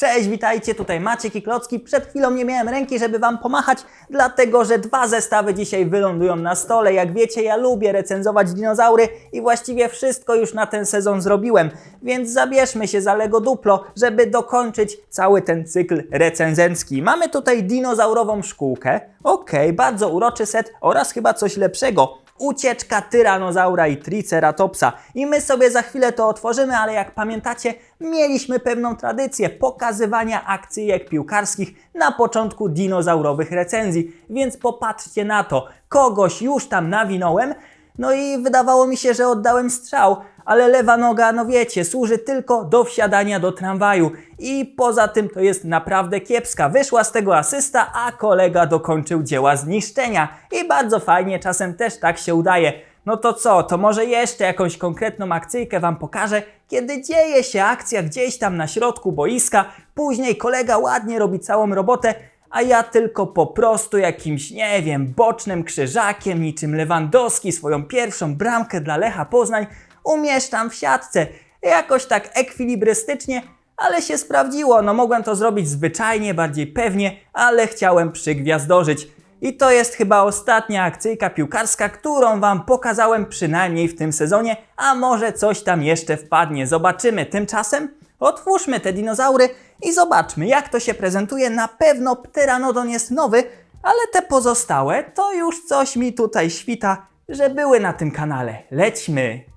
Cześć, witajcie, tutaj Maciek i Klocki. Przed chwilą nie miałem ręki, żeby Wam pomachać, dlatego że dwa zestawy dzisiaj wylądują na stole. Jak wiecie, ja lubię recenzować dinozaury i właściwie wszystko już na ten sezon zrobiłem, więc zabierzmy się za Lego Duplo, żeby dokończyć cały ten cykl recenzencki. Mamy tutaj dinozaurową szkółkę, okej, bardzo uroczy set oraz chyba coś lepszego. Ucieczka tyranozaura i triceratopsa. I my sobie za chwilę to otworzymy, ale jak pamiętacie, mieliśmy pewną tradycję pokazywania akcyjek piłkarskich na początku dinozaurowych recenzji. Więc popatrzcie na to. Kogoś już tam nawinąłem, no i wydawało mi się, że oddałem strzał, ale lewa noga, no wiecie, służy tylko do wsiadania do tramwaju. I poza tym to jest naprawdę kiepska. Wyszła z tego asysta, a kolega dokończył dzieła zniszczenia. I bardzo fajnie, czasem też tak się udaje. No to co, to może jeszcze jakąś konkretną akcyjkę Wam pokażę, kiedy dzieje się akcja gdzieś tam na środku boiska, później kolega ładnie robi całą robotę, a ja tylko po prostu jakimś, nie wiem, bocznym krzyżakiem, niczym Lewandowski swoją pierwszą bramkę dla Lecha Poznań umieszczam w siatce. Jakoś tak ekwilibrystycznie, ale się sprawdziło. No mogłem to zrobić zwyczajnie, bardziej pewnie, ale chciałem przygwiazdorzyć. I to jest chyba ostatnia akcyjka piłkarska, którą Wam pokazałem przynajmniej w tym sezonie, a może coś tam jeszcze wpadnie. Zobaczymy. Tymczasem otwórzmy te dinozaury i zobaczmy, jak to się prezentuje. Na pewno Pteranodon jest nowy, ale te pozostałe to już coś mi tutaj świta, że były na tym kanale. Lećmy!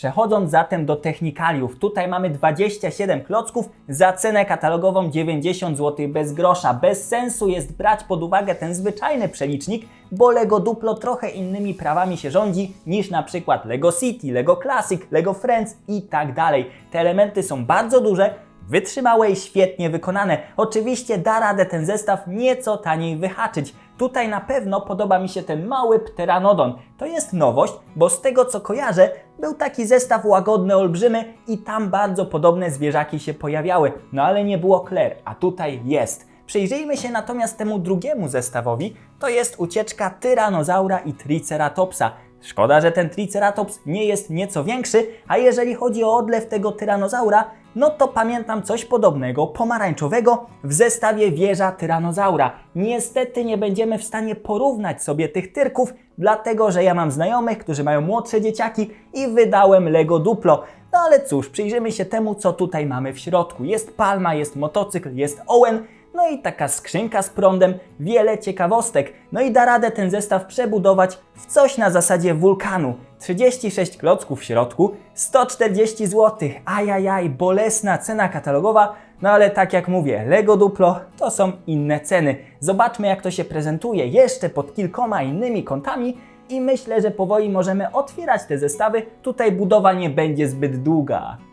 Przechodząc zatem do technikaliów, tutaj mamy 27 klocków za cenę katalogową 90 zł bez grosza. Bez sensu jest brać pod uwagę ten zwyczajny przelicznik, bo Lego Duplo trochę innymi prawami się rządzi niż na przykład Lego City, Lego Classic, Lego Friends i tak dalej. Te elementy są bardzo duże, wytrzymałe i świetnie wykonane. Oczywiście da radę ten zestaw nieco taniej wyhaczyć. Tutaj na pewno podoba mi się ten mały pteranodon. To jest nowość, bo z tego co kojarzę, był taki zestaw łagodny, olbrzymy i tam bardzo podobne zwierzaki się pojawiały. No ale nie było Claire, a tutaj jest. Przyjrzyjmy się natomiast temu drugiemu zestawowi. To jest ucieczka tyranozaura i triceratopsa. Szkoda, że ten triceratops nie jest nieco większy, a jeżeli chodzi o odlew tego tyranozaura, no to pamiętam coś podobnego, pomarańczowego, w zestawie wieża tyranozaura. Niestety nie będziemy w stanie porównać sobie tych tyrków, dlatego że ja mam znajomych, którzy mają młodsze dzieciaki i wydałem Lego Duplo. No ale cóż, przyjrzymy się temu, co tutaj mamy w środku. Jest palma, jest motocykl, jest Owen, no i taka skrzynka z prądem, wiele ciekawostek. No i da radę ten zestaw przebudować w coś na zasadzie wulkanu. 36 klocków w środku, 140 zł. Ajajaj, bolesna cena katalogowa. No ale tak jak mówię, Lego Duplo to są inne ceny. Zobaczmy jak to się prezentuje jeszcze pod kilkoma innymi kątami i myślę, że powoli możemy otwierać te zestawy. Tutaj budowa nie będzie zbyt długa.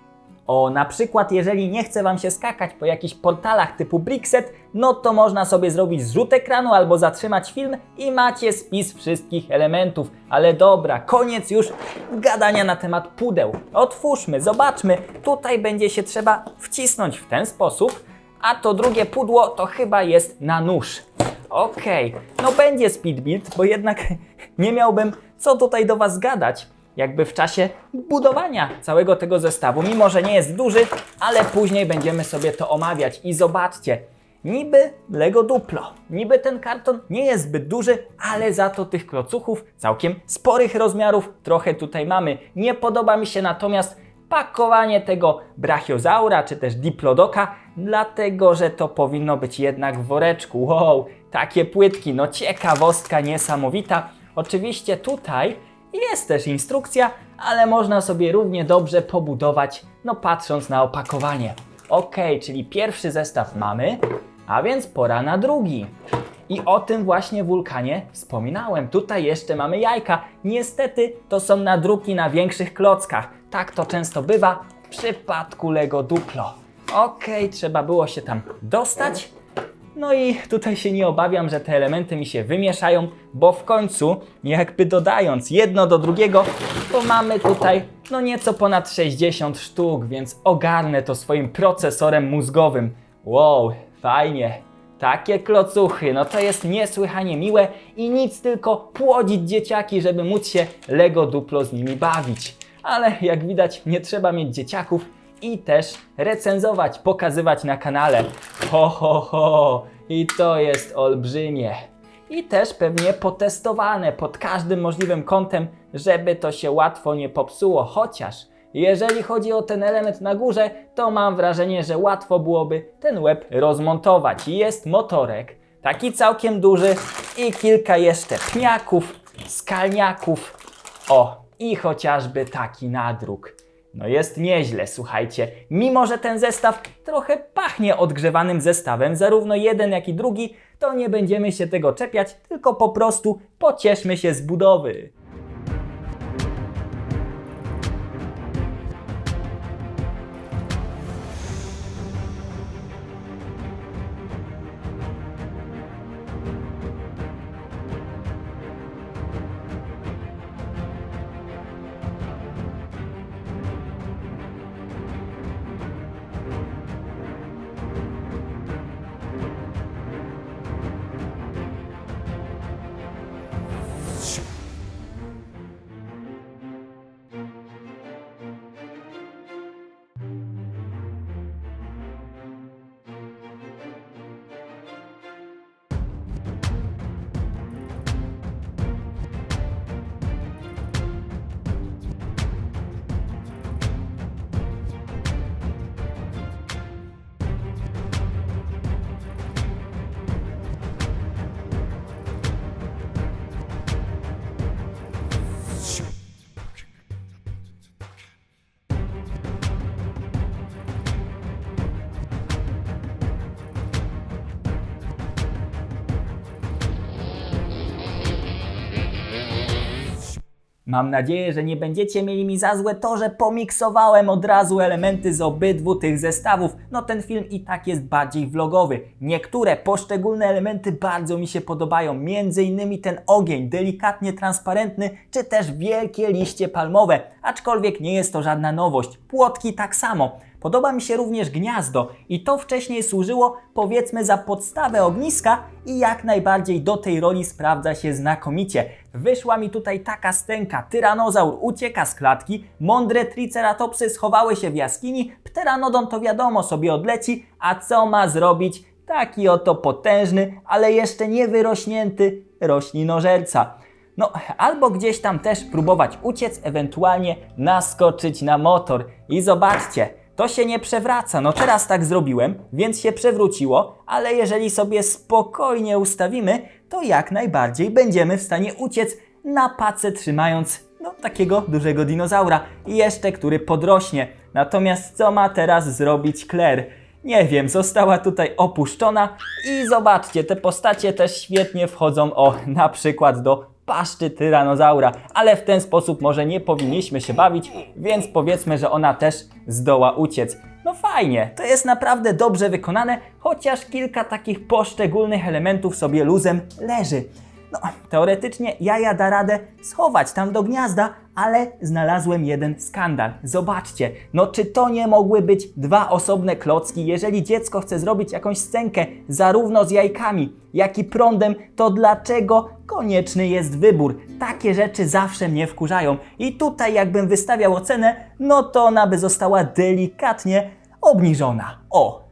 O, na przykład jeżeli nie chce Wam się skakać po jakichś portalach typu Brickset, no to można sobie zrobić zrzut ekranu albo zatrzymać film i macie spis wszystkich elementów. Ale dobra, koniec już gadania na temat pudeł. Otwórzmy, zobaczmy. Tutaj będzie się trzeba wcisnąć w ten sposób, a to drugie pudło to chyba jest na nóż. Okej, no będzie speed build, bo jednak nie miałbym co tutaj do Was gadać jakby w czasie budowania całego tego zestawu, mimo że nie jest duży, ale później będziemy sobie to omawiać i zobaczcie, niby Lego Duplo, niby ten karton nie jest zbyt duży, ale za to tych klocuchów całkiem sporych rozmiarów trochę tutaj mamy. Nie podoba mi się natomiast pakowanie tego brachiozaura czy też diplodoka, dlatego że to powinno być jednak w woreczku. Wow, takie płytki, no ciekawostka niesamowita. Oczywiście tutaj jest też instrukcja, ale można sobie równie dobrze pobudować, no patrząc na opakowanie. Ok, czyli pierwszy zestaw mamy, a więc pora na drugi. I o tym właśnie wulkanie wspominałem. Tutaj jeszcze mamy jajka. Niestety to są nadruki na większych klockach. Tak to często bywa w przypadku Lego Duplo. Ok, trzeba było się tam dostać. No i tutaj się nie obawiam, że te elementy mi się wymieszają, bo w końcu jakby dodając jedno do drugiego, to mamy tutaj no nieco ponad 60 sztuk, więc ogarnę to swoim procesorem mózgowym. Wow, fajnie. Takie klocuchy, no to jest niesłychanie miłe i nic tylko płodzić dzieciaki, żeby móc się Lego Duplo z nimi bawić. Ale jak widać, nie trzeba mieć dzieciaków i też recenzować, pokazywać na kanale. Ho, ho, ho! I to jest olbrzymie. I też pewnie potestowane pod każdym możliwym kątem, żeby to się łatwo nie popsuło. Chociaż jeżeli chodzi o ten element na górze, to mam wrażenie, że łatwo byłoby ten łeb rozmontować. Jest motorek, taki całkiem duży i kilka jeszcze pniaków, skalniaków. O, i chociażby taki nadruk. No jest nieźle, słuchajcie. Mimo, że ten zestaw trochę pachnie odgrzewanym zestawem, zarówno jeden, jak i drugi, to nie będziemy się tego czepiać, tylko po prostu pocieszmy się z budowy. Mam nadzieję, że nie będziecie mieli mi za złe to, że pomiksowałem od razu elementy z obydwu tych zestawów. No ten film i tak jest bardziej vlogowy. Niektóre poszczególne elementy bardzo mi się podobają, między innymi ten ogień, delikatnie transparentny, czy też wielkie liście palmowe. Aczkolwiek nie jest to żadna nowość. Płotki tak samo. Podoba mi się również gniazdo i to wcześniej służyło powiedzmy za podstawę ogniska i jak najbardziej do tej roli sprawdza się znakomicie. Wyszła mi tutaj taka stęka, tyranozaur ucieka z klatki, mądre triceratopsy schowały się w jaskini, pteranodon to wiadomo sobie odleci, a co ma zrobić taki oto potężny, ale jeszcze nie wyrośnięty roślinożerca. No, albo gdzieś tam też próbować uciec, ewentualnie naskoczyć na motor. I zobaczcie, to się nie przewraca. No teraz tak zrobiłem, więc się przewróciło, ale jeżeli sobie spokojnie ustawimy, to jak najbardziej będziemy w stanie uciec na pace trzymając no, takiego dużego dinozaura i jeszcze który podrośnie. Natomiast co ma teraz zrobić Claire? Nie wiem, została tutaj opuszczona i zobaczcie, te postacie też świetnie wchodzą o na przykład do paszczy tyranozaura, ale w ten sposób może nie powinniśmy się bawić, więc powiedzmy, że ona też zdoła uciec. No fajnie, to jest naprawdę dobrze wykonane, chociaż kilka takich poszczególnych elementów sobie luzem leży. No, teoretycznie jaja da radę schować tam do gniazda, ale znalazłem jeden skandal. Zobaczcie, no czy to nie mogły być dwa osobne klocki? Jeżeli dziecko chce zrobić jakąś scenkę zarówno z jajkami, jak i prądem, to dlaczego konieczny jest wybór? Takie rzeczy zawsze mnie wkurzają. I tutaj jakbym wystawiał ocenę, no to ona by została delikatnie obniżona. O,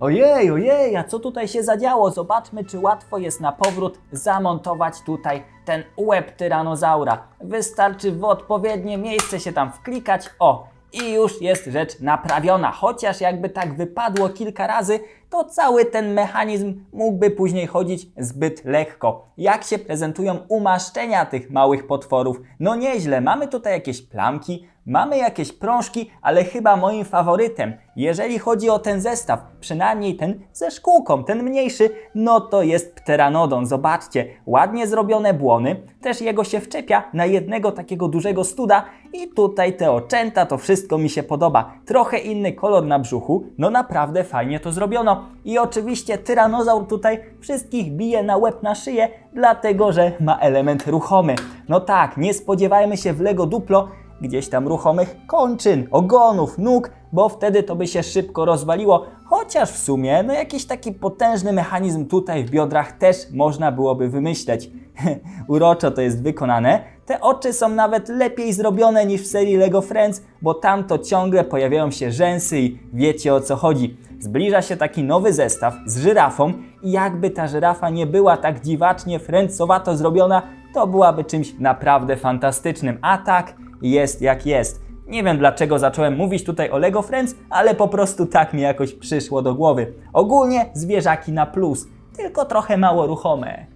Ojej, ojej, a co tutaj się zadziało? Zobaczmy, czy łatwo jest na powrót zamontować tutaj ten łeb tyranozaura. Wystarczy w odpowiednie miejsce się tam wklikać. O, i już jest rzecz naprawiona. Chociaż jakby tak wypadło kilka razy, to cały ten mechanizm mógłby później chodzić zbyt lekko. Jak się prezentują umaszczenia tych małych potworów? No nieźle, mamy tutaj jakieś plamki, mamy jakieś prążki, ale chyba moim faworytem, jeżeli chodzi o ten zestaw, przynajmniej ten ze szkółką, ten mniejszy, no to jest pteranodon. Zobaczcie, ładnie zrobione błony, też jego się wczepia na jednego takiego dużego studa i tutaj te oczęta, to wszystko mi się podoba. Trochę inny kolor na brzuchu, no naprawdę fajnie to zrobiono. I oczywiście tyranozaur tutaj wszystkich bije na łeb na szyję, dlatego że ma element ruchomy. No tak, nie spodziewajmy się w Lego Duplo gdzieś tam ruchomych kończyn, ogonów, nóg, bo wtedy to by się szybko rozwaliło, chociaż w sumie no jakiś taki potężny mechanizm tutaj w biodrach też można byłoby wymyśleć. Uroczo to jest wykonane. Te oczy są nawet lepiej zrobione niż w serii Lego Friends, bo tam to ciągle pojawiają się rzęsy i wiecie o co chodzi. Zbliża się taki nowy zestaw z żyrafą i jakby ta żyrafa nie była tak dziwacznie friendsowato zrobiona, to byłaby czymś naprawdę fantastycznym. A tak jest jak jest. Nie wiem dlaczego zacząłem mówić tutaj o Lego Friends, ale po prostu tak mi jakoś przyszło do głowy. Ogólnie zwierzaki na plus, tylko trochę mało ruchome.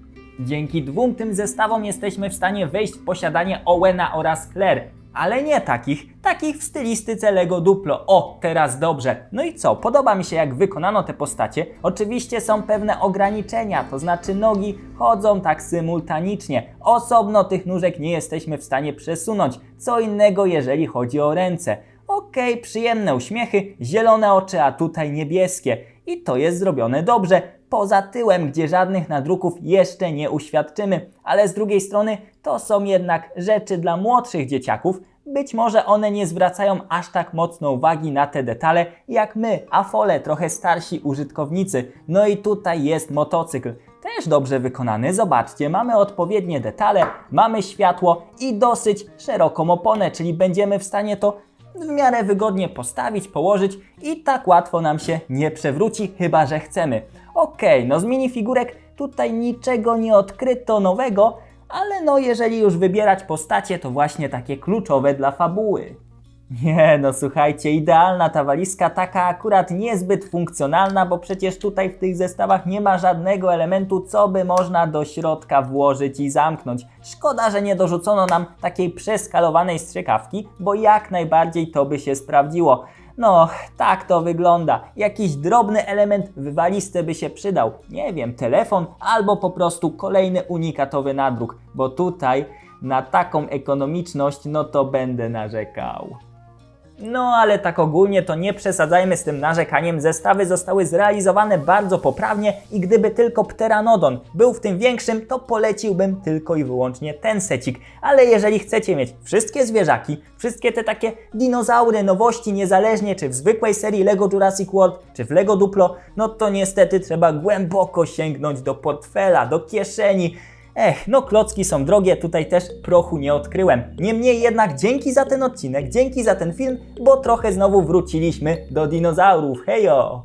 Dzięki dwóm tym zestawom jesteśmy w stanie wejść w posiadanie Owena oraz Claire. Ale nie takich, takich w stylistyce Lego Duplo. O, teraz dobrze. No i co? Podoba mi się jak wykonano te postacie. Oczywiście są pewne ograniczenia, to znaczy nogi chodzą tak symultanicznie. Osobno tych nóżek nie jesteśmy w stanie przesunąć. Co innego jeżeli chodzi o ręce. Okej, przyjemne uśmiechy, zielone oczy, a tutaj niebieskie. I to jest zrobione dobrze. Poza tyłem, gdzie żadnych nadruków jeszcze nie uświadczymy, ale z drugiej strony to są jednak rzeczy dla młodszych dzieciaków. Być może one nie zwracają aż tak mocno uwagi na te detale jak my, afole, trochę starsi użytkownicy. No i tutaj jest motocykl. Też dobrze wykonany, zobaczcie, mamy odpowiednie detale, mamy światło i dosyć szeroką oponę, czyli będziemy w stanie to w miarę wygodnie postawić, położyć i tak łatwo nam się nie przewróci, chyba że chcemy. Okej, no z minifigurek tutaj niczego nie odkryto nowego, ale no jeżeli już wybierać postacie, to właśnie takie kluczowe dla fabuły. Nie, no słuchajcie, idealna ta walizka, taka akurat niezbyt funkcjonalna, bo przecież tutaj w tych zestawach nie ma żadnego elementu, co by można do środka włożyć i zamknąć. Szkoda, że nie dorzucono nam takiej przeskalowanej strzykawki, bo jak najbardziej to by się sprawdziło. No, tak to wygląda. Jakiś drobny element w walizce by się przydał. Nie wiem, telefon albo po prostu kolejny unikatowy nadruk, bo tutaj na taką ekonomiczność, no to będę narzekał. No ale tak ogólnie to nie przesadzajmy z tym narzekaniem. Zestawy zostały zrealizowane bardzo poprawnie i gdyby tylko Pteranodon był w tym większym, to poleciłbym tylko i wyłącznie ten secik. Ale jeżeli chcecie mieć wszystkie zwierzaki, wszystkie te takie dinozaury, nowości, niezależnie czy w zwykłej serii Lego Jurassic World, czy w Lego Duplo, no to niestety trzeba głęboko sięgnąć do portfela, do kieszeni. Ech, no klocki są drogie, tutaj też prochu nie odkryłem. Niemniej jednak dzięki za ten odcinek, dzięki za ten film, bo trochę znowu wróciliśmy do dinozaurów. Hejo!